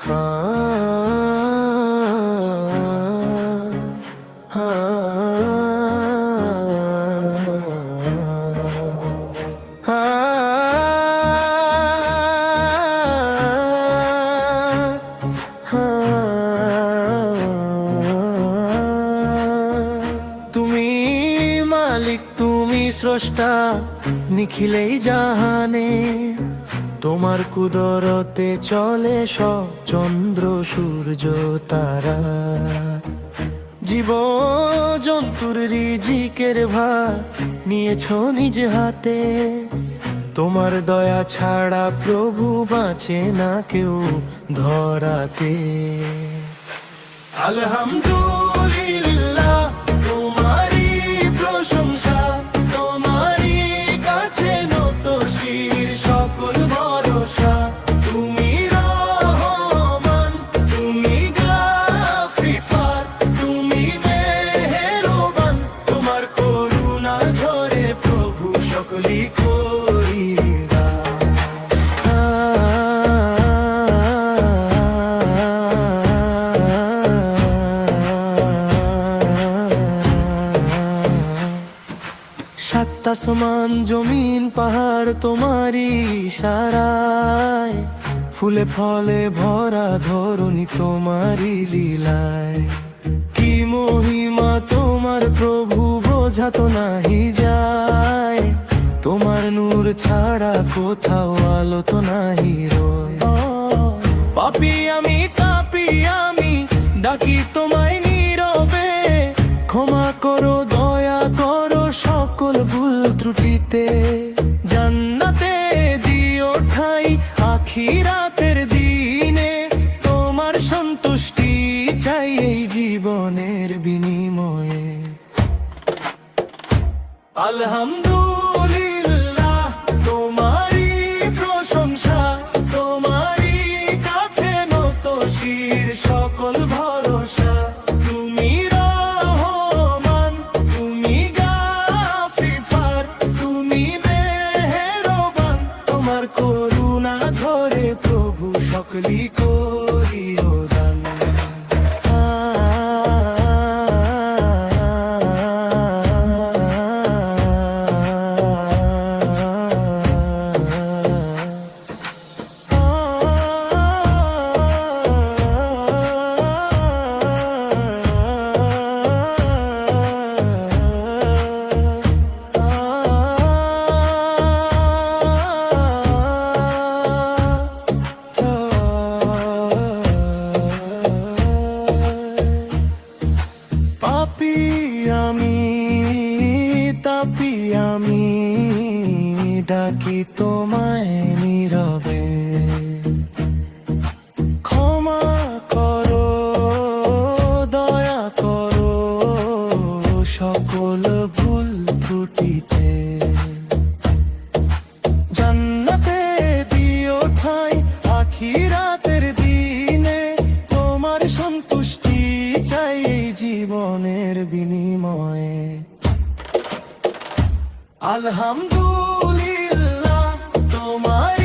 তুমি মালিক তুমি স্রষ্টা নিখিলেই জাহানে। তোমার কুদরতে চলে সব চন্দ্র, সূর্য, তারা। জীব জন্তুর রিজিকের ভার নিয়েছ নিজ হাতে। তোমার দয়া ছাড়া প্রভু বাঁচে না কেউ ধরাতে। আলহামদুলিল্লাহ সাত আসমান, জমিন, পাহাড় তোমারই সারায় ফুলে ফলে ভরা ধরণী তোমারই লীলায়। কি মহিমা তোমার প্রভু বোঝা তো নাহি যায়। তোমার নূর ছাড়া কোথাও আলো তো নাহি রয়। পাপি আমি ত্রুটিতে জান্নাতে দিও ঠাই আখিরাতের দিনে। তোমার সন্তুষ্টি চাই এই জীবনের বিনিময়ে। আলহামদুলিল্লাহ, তোমারই প্রশংসা, তোমারই কাছে নত শির সকল ভরসা। আমি, তাপি আমি, ডাকি তোমায় নীরবে। ক্ষমা করো, দয়া করো, সকল ভুল ত্রুটিতে। জান্নাতে দিও ঠাই, আখিরাতের দিনে আলহামদুলিল্লাহ তোমার